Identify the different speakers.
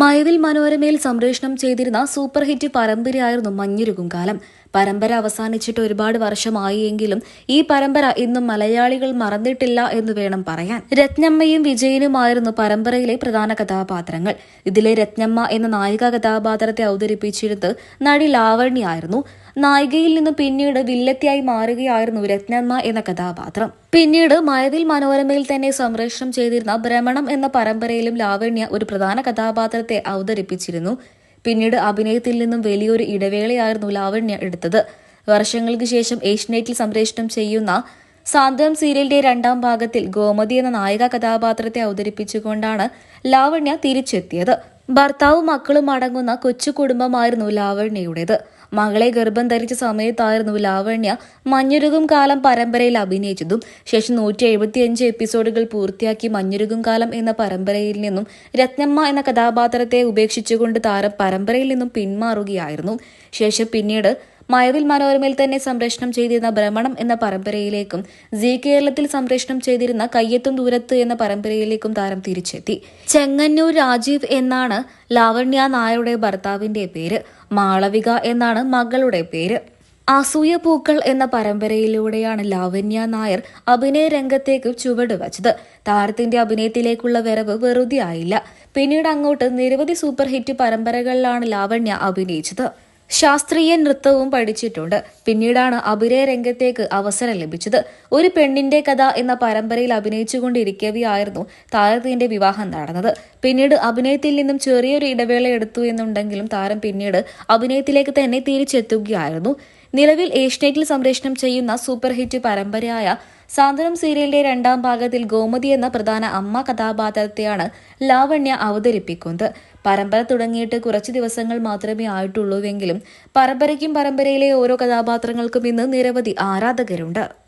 Speaker 1: മഴവിൽ മനോരമയിൽ സംപ്രേഷണം ചെയ്തിരുന്ന സൂപ്പർ ഹിറ്റ് പരമ്പരയായിരുന്നു മഞ്ഞുരുകും കാലം പരമ്പര അവസാനിച്ചിട്ട് ഒരുപാട് വർഷമായി എങ്കിലും ഈ പരമ്പര ഇന്നും മലയാളികൾ മറന്നിട്ടില്ല എന്ന് വേണം പറയാൻ. രത്നമ്മയും വിജയനുമായിരുന്നു പരമ്പരയിലെ പ്രധാന കഥാപാത്രങ്ങൾ. ഇതിലെ രത്നമ്മ എന്ന നായിക കഥാപാത്രത്തെ അവതരിപ്പിച്ചിരുന്നത് നടി ലാവണ്യായിരുന്നു നായികയിൽ നിന്ന് പിന്നീട് വില്ലത്തിയായി മാറുകയായിരുന്നു രത്നമ്മ എന്ന കഥാപാത്രം. പിന്നീട് മഴവിൽ മനോരമയിൽ തന്നെ സംപ്രേഷണം ചെയ്തിരുന്ന ഭ്രമണം എന്ന പരമ്പരയിലും ലാവണ്യ ഒരു പ്രധാന കഥാപാത്രത്തെ അവതരിപ്പിച്ചിരുന്നു. പിന്നീട് അഭിനയത്തിൽ നിന്നും വലിയൊരു ഇടവേളയായിരുന്നു ലാവണ്യ എടുത്തത്. വർഷങ്ങൾക്ക് ശേഷം ഏഷ്യനെറ്റിൽ സംപ്രേഷണം ചെയ്യുന്ന സാന്ത്വം സീരിയലിന്റെ രണ്ടാം ഭാഗത്തിൽ ഗോമതി എന്ന നായിക കഥാപാത്രത്തെ അവതരിപ്പിച്ചുകൊണ്ടാണ് ലാവണ്യ തിരിച്ചെത്തിയത്. ഭർത്താവും മക്കളും അടങ്ങുന്ന കൊച്ചു കുടുംബമായിരുന്നു ലാവണ്യയുടേത്. മകളെ ഗർഭം ധരിച്ച സമയത്തായിരുന്നു ലാവണ്യ മഞ്ഞുരുകും കാലം പരമ്പരയിൽ അഭിനയിച്ചതും ശേഷം നൂറ്റി എഴുപത്തിയഞ്ച് എപ്പിസോഡുകൾ പൂർത്തിയാക്കി മഞ്ഞുരുകും കാലം എന്ന പരമ്പരയിൽ നിന്നും രത്നമ്മ എന്ന കഥാപാത്രത്തെ ഉപേക്ഷിച്ചുകൊണ്ട് താരം പരമ്പരയിൽ നിന്നും പിന്മാറുകയായിരുന്നു. ശേഷം പിന്നീട് മഴവിൽ മനോരമയിൽ തന്നെ സംപ്രേഷണം ചെയ്തിരുന്ന ഭ്രമണം എന്ന പരമ്പരയിലേക്കും ജി കേരളത്തിൽ സംപ്രേഷണം ചെയ്തിരുന്ന കയ്യെത്തും ദൂരത്ത് എന്ന പരമ്പരയിലേക്കും താരം തിരിച്ചെത്തി. ചെങ്ങന്നൂർ രാജീവ് എന്നാണ് ലാവണ്യ നായരുടെ ഭർത്താവിന്റെ പേര്. മാളവിക എന്നാണ് മകളുടെ പേര്. അസൂയ പൂക്കൾ എന്ന പരമ്പരയിലൂടെയാണ് ലാവണ്യ നായർ അഭിനയ രംഗത്തേക്ക് ചുവട് വച്ചത്. താരത്തിന്റെ അഭിനയത്തിലേക്കുള്ള വരവ് വെറുതെ ആയില്ല. പിന്നീട് അങ്ങോട്ട് നിരവധി സൂപ്പർ ഹിറ്റ് പരമ്പരകളിലാണ് ലാവണ്യ അഭിനയിച്ചത്. ശാസ്ത്രീയ നൃത്തവും പഠിച്ചിട്ടുണ്ട്. പിന്നീടാണ് അഭിനയ രംഗത്തേക്ക് അവസരം ലഭിച്ചത്. ഒരു പെണ്ണിന്റെ കഥ എന്ന പരമ്പരയിൽ അഭിനയിച്ചുകൊണ്ടിരിക്കവെയായിരുന്നു താരത്തിന്റെ വിവാഹം നടന്നത്. പിന്നീട് അഭിനയത്തിൽ നിന്നും ചെറിയൊരു ഇടവേള എടുത്തു എന്നുണ്ടെങ്കിലും താരം പിന്നീട് അഭിനയത്തിലേക്ക് തന്നെ തിരിച്ചെത്തുകയായിരുന്നു. നിലവിൽ ഏഷ്യനെറ്റിൽ സംപ്രേഷണം ചെയ്യുന്ന സൂപ്പർ ഹിറ്റ് പരമ്പരയായ സാന്ത്വനം സീരിയലിന്റെ രണ്ടാം ഭാഗത്തിൽ ഗോമതി എന്ന പ്രധാന അമ്മ കഥാപാത്രത്തെയാണ് ലാവണ്യ അവതരിപ്പിക്കുന്നത്. പരമ്പര തുടങ്ങിയിട്ട് കുറച്ച് ദിവസങ്ങൾ മാത്രമേ ആയിട്ടുള്ളൂവെങ്കിലും പരമ്പരയ്ക്കും പരമ്പരയിലെ ഓരോ കഥാപാത്രങ്ങൾക്കും ഇന്ന് നിരവധി ആരാധകരുണ്ട്.